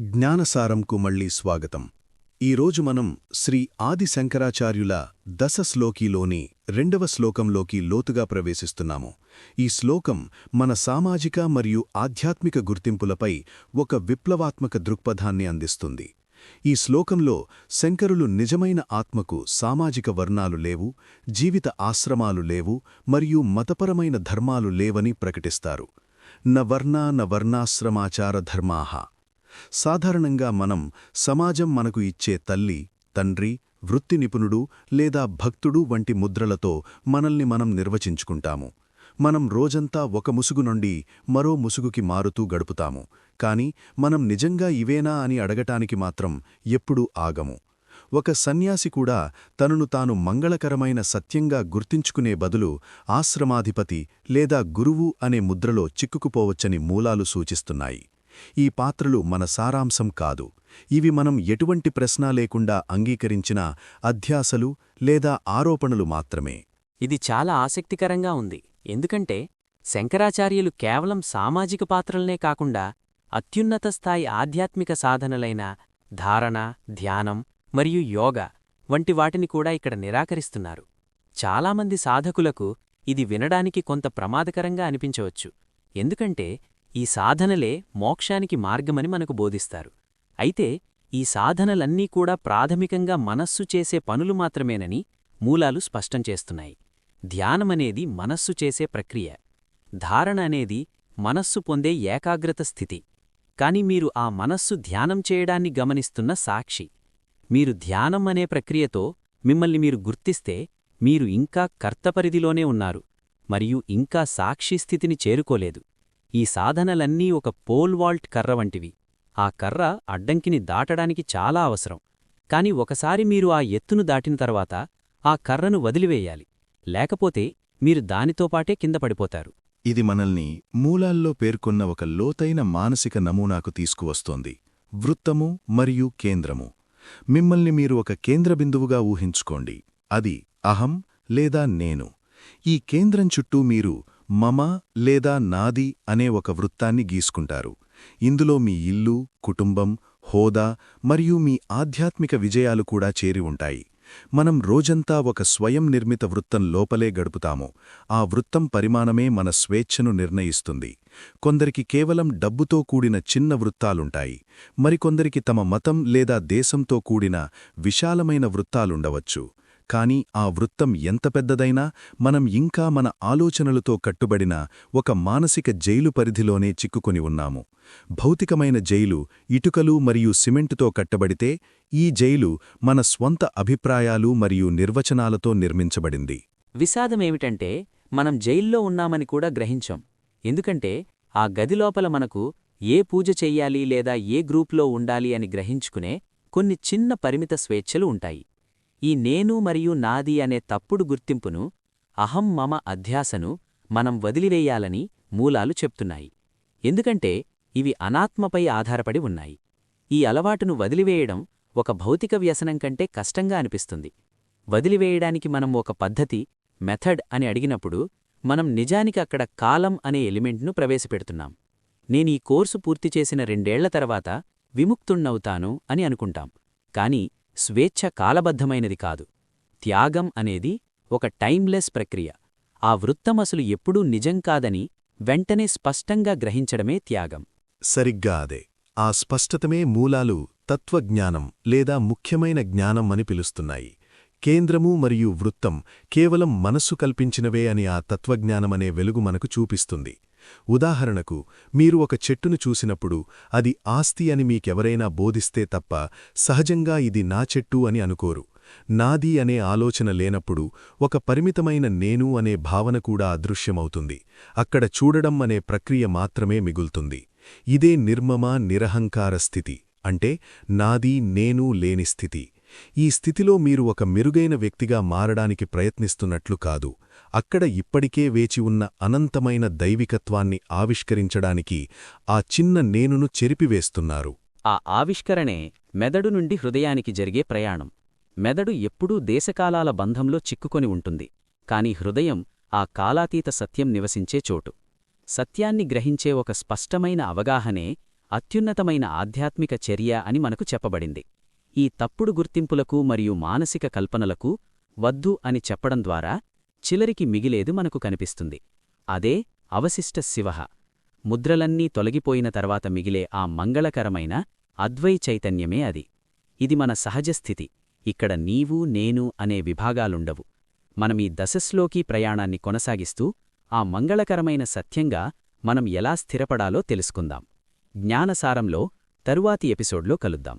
జ్ఞానసారంకు మళ్ళీ స్వాగతం. ఈరోజు మనం శ్రీ ఆది శంకరాచార్యుల దశ శ్లోకిలోని రెండవ శ్లోకంలోకి లోతుగా ప్రవేశిస్తున్నాము. ఈ శ్లోకం మన సామాజిక మరియు ఆధ్యాత్మిక గుర్తింపులపై ఒక విప్లవాత్మక దృక్పథాన్ని అందిస్తుంది. ఈ శ్లోకంలో శంకరులు నిజమైన ఆత్మకు సామాజిక వర్ణాలు లేవు జీవిత ఆశ్రమాలు లేవు మరియు మతపరమైన ధర్మాలు లేవని ప్రకటిస్తారు. న వర్ణా న వర్ణాశ్రమాచార ధర్మాహ. సాధారణంగా మనం సమాజం మనకు ఇచ్చే తల్లి తండ్రి వృత్తి నిపుణుడు లేదా భక్తుడు వంటి ముద్రలతో మనల్ని మనం నిర్వచించుకుంటాము. మనం రోజంతా ఒక ముసుగు నుండి మరో ముసుగుకి మారుతూ గడుపుతాము. కాని మనం నిజంగా ఇవేనా అని అడగటానికి మాత్రం ఎప్పుడూ ఆగము. ఒక సన్యాసి కూడా తనను తాను మంగళకరమైన సత్యంగా గుర్తించుకునే బదులు ఆశ్రమాధిపతి లేదా గురువు అనే ముద్రలో చిక్కుకుపోవచ్చని మూలాలు సూచిస్తున్నాయి. ఈ పాత్రలు మన సారాంశం కాదు. ఇవి మనం ఎటువంటి ప్రశ్న లేకుండా అంగీకరించిన అధ్యాసలు లేదా ఆరోపణలు మాత్రమే. ఇది చాలా ఆసక్తికరంగా ఉంది. ఎందుకంటే శంకరాచార్యులు కేవలం సామాజిక పాత్రలనే కాకుండా అత్యున్నత స్థాయి ఆధ్యాత్మిక సాధనలైన ధారణ ధ్యానం మరియు యోగ వంటి వాటిని కూడా ఇక్కడ నిరాకరిస్తున్నారు. చాలామంది సాధకులకు ఇది వినడానికి కొంత ప్రమాదకరంగా అనిపించవచ్చు. ఎందుకంటే ఈ సాధనలే మోక్షానికి మార్గమని మనకు బోధిస్తారు. అయితే ఈ సాధనలన్నీ కూడా ప్రాథమికంగా మనస్సు చేసే పనులు మాత్రమేనని మూలాలు స్పష్టం చేస్తున్నాయి. ధ్యానమనేది మనస్సు చేసే ప్రక్రియ. ధారణ అనేది మనస్సు పొందే ఏకాగ్రత స్థితి. కాని మీరు ఆ మనస్సు ధ్యానం చేయడాన్ని గమనిస్తున్న సాక్షి. మీరు ధ్యానం అనే ప్రక్రియతో మిమ్మల్ని మీరు గుర్తిస్తే మీరు ఇంకా కర్తపరిధిలోనే ఉన్నారు. మరియు ఇంకా సాక్షి స్థితిని చేరుకోలేదు. ఈ సాధనలన్నీ ఒక పోల్ వాల్ట్ కర్ర వంటివి. ఆ కర్ర అడ్డంకిని దాటడానికి చాలా అవసరం. కాని ఒకసారి మీరు ఆ ఎత్తును దాటిన తర్వాత ఆ కర్రను వదిలివేయాలి. లేకపోతే మీరు దానితో పాటే కింద పడిపోతారు. ఇది మనల్ని మూలాల్లో పేర్కొన్న ఒక లోతైన మానసిక నమూనాకు తీసుకువస్తోంది. వృత్తము మరియు కేంద్రము. మిమ్మల్ని మీరు ఒక కేంద్రబిందువుగా ఊహించుకోండి. అది అహం లేదా నేను. ఈ కేంద్రం చుట్టూ మీరు మమ లేదా నాది అనే ఒక వృత్తాన్ని గీసుకుంటారు. ఇందులో మీ ఇల్లు కుటుంబం హోదా మరియు మీ ఆధ్యాత్మిక విజయాలు కూడా చేరి ఉంటాయి. మనం రోజంతా ఒక స్వయం నిర్మిత వృత్తం లోపలే గడుపుతాము. ఆ వృత్తం పరిమాణమే మన స్వేచ్ఛను నిర్ణయిస్తుంది. కొందరికి కేవలం డబ్బుతో కూడిన చిన్న వృత్తాలుంటాయి. మరికొందరికి తమ మతం లేదా దేశంతో కూడిన విశాలమైన వృత్తాలుండవచ్చు. కాని ఆ వృత్తం ఎంత పెద్దదైనా మనం ఇంకా మన ఆలోచనలతో కట్టుబడిన ఒక మానసిక జైలు పరిధిలోనే చిక్కుకొని ఉన్నాము. భౌతికమైన జైలు ఇటుకలు మరియు సిమెంటుతో కట్టబడితే ఈ జైలు మన స్వంత అభిప్రాయాలు మరియు నిర్వచనాలతో నిర్మించబడింది. విషాదమేమిటంటే మనం జైల్లో ఉన్నామని కూడా గ్రహించం. ఎందుకంటే ఆ గదిలోపల మనకు ఏ పూజ చెయ్యాలి లేదా ఏ గ్రూప్లో ఉండాలి అని గ్రహించుకునే కొన్ని చిన్న పరిమిత స్వేచ్ఛలు ఉంటాయి. ఈ నేను మరియు నాది అనే తప్పుడు గుర్తింపును అహం మమ అధ్యాసను మనం వదిలివేయాలని మూలాలు చెప్తున్నాయి. ఎందుకంటే ఇవి అనాత్మపై ఆధారపడి ఉన్నాయి. ఈ అలవాటును వదిలివేయడం ఒక భౌతిక వ్యసనం కంటే కష్టంగా అనిపిస్తుంది. వదిలివేయడానికి మనం ఒక పద్ధతి మెథడ్ అని అడిగినప్పుడు మనం నిజానికి అక్కడ కాలం అనే ఎలిమెంట్ను ప్రవేశపెడుతున్నాం. నేనీ కోర్సు పూర్తి చేసిన రెండేళ్ళ తర్వాత విముక్తుణ్ణవుతాను అని అనుకుంటాం. కాని స్వేచ్ఛ కాలబద్ధమైనది కాదు. త్యాగం అనేది ఒక టైమ్లెస్ ప్రక్రియ. ఆ వృత్తమసలు ఎప్పుడూ నిజం కాదని వెంటనే స్పష్టంగా గ్రహించడమే త్యాగం. సరిగ్గా అదే. ఆ స్పష్టతమే మూలాలు తత్వజ్ఞానం లేదా ముఖ్యమైన జ్ఞానం అని పిలుస్తున్నాయి. కేంద్రము మరియు వృత్తం కేవలం మనస్సు కల్పించినవే అని ఆ తత్వజ్ఞానమనే వెలుగు మనకు చూపిస్తుంది. ఉదాహరణకు మీరు ఒక చెట్టును చూసినప్పుడు అది ఆస్తి అని మీకెవరైనా బోధిస్తే తప్ప సహజంగా ఇది నా చెట్టు అని అనుకోరు. నాది అనే ఆలోచన లేనప్పుడు ఒక పరిమితమైన నేను అనే భావన కూడా అదృశ్యమవుతుంది. అక్కడ చూడడం అనే ప్రక్రియ మాత్రమే మిగులుతుంది. ఇదే నిర్మమ నిరహంకార స్థితి. అంటే నాది నేను లేని స్థితి. ఈ స్థితిలో మీరు ఒక మెరుగైన వ్యక్తిగా మారడానికి ప్రయత్నిస్తున్నట్లు కాదు అక్కడ ఇప్పటికే వేచి ఉన్న అనంతమైన దైవికత్వాన్ని ఆవిష్కరించడానికి ఆ చిన్న నేనును చెరిపివేస్తున్నారు. ఆ ఆవిష్కరణే మెదడు నుండి హృదయానికి జరిగే ప్రయాణం. మెదడు ఎప్పుడూ దేశకాలాల బంధంలో చిక్కుకొని ఉంటుంది కాని హృదయం ఆ కాలాతీత సత్యం నివసించే చోటు. సత్యాన్ని గ్రహించే ఒక స్పష్టమైన అవగాహనే అత్యున్నతమైన ఆధ్యాత్మిక చర్య అని మనకు చెప్పబడింది. ఈ తప్పుడు గుర్తింపులకు మరియు మానసిక కల్పనలకు వద్దు అని చెప్పడం ద్వారా చిలరికి మిగిలేదు మనకు కనిపిస్తుంది. అదే అవశిష్ట శివహ ముద్రలన్నీ తొలగిపోయిన తర్వాత మిగిలే ఆ మంగళకరమైన అద్వై చైతన్యమే అది. ఇది మన సహజస్థితి ఇక్కడ నీవు నేను అనే విభాగాలుండవు. మనమీ దశస్లోకి ప్రయాణాన్ని కొనసాగిస్తూ ఆ మంగళకరమైన సత్యంగా మనం ఎలా స్థిరపడాలో తెలుసుకుందాం. జ్ఞానసారంలో తరువాతి ఎపిసోడ్లో కలుద్దాం.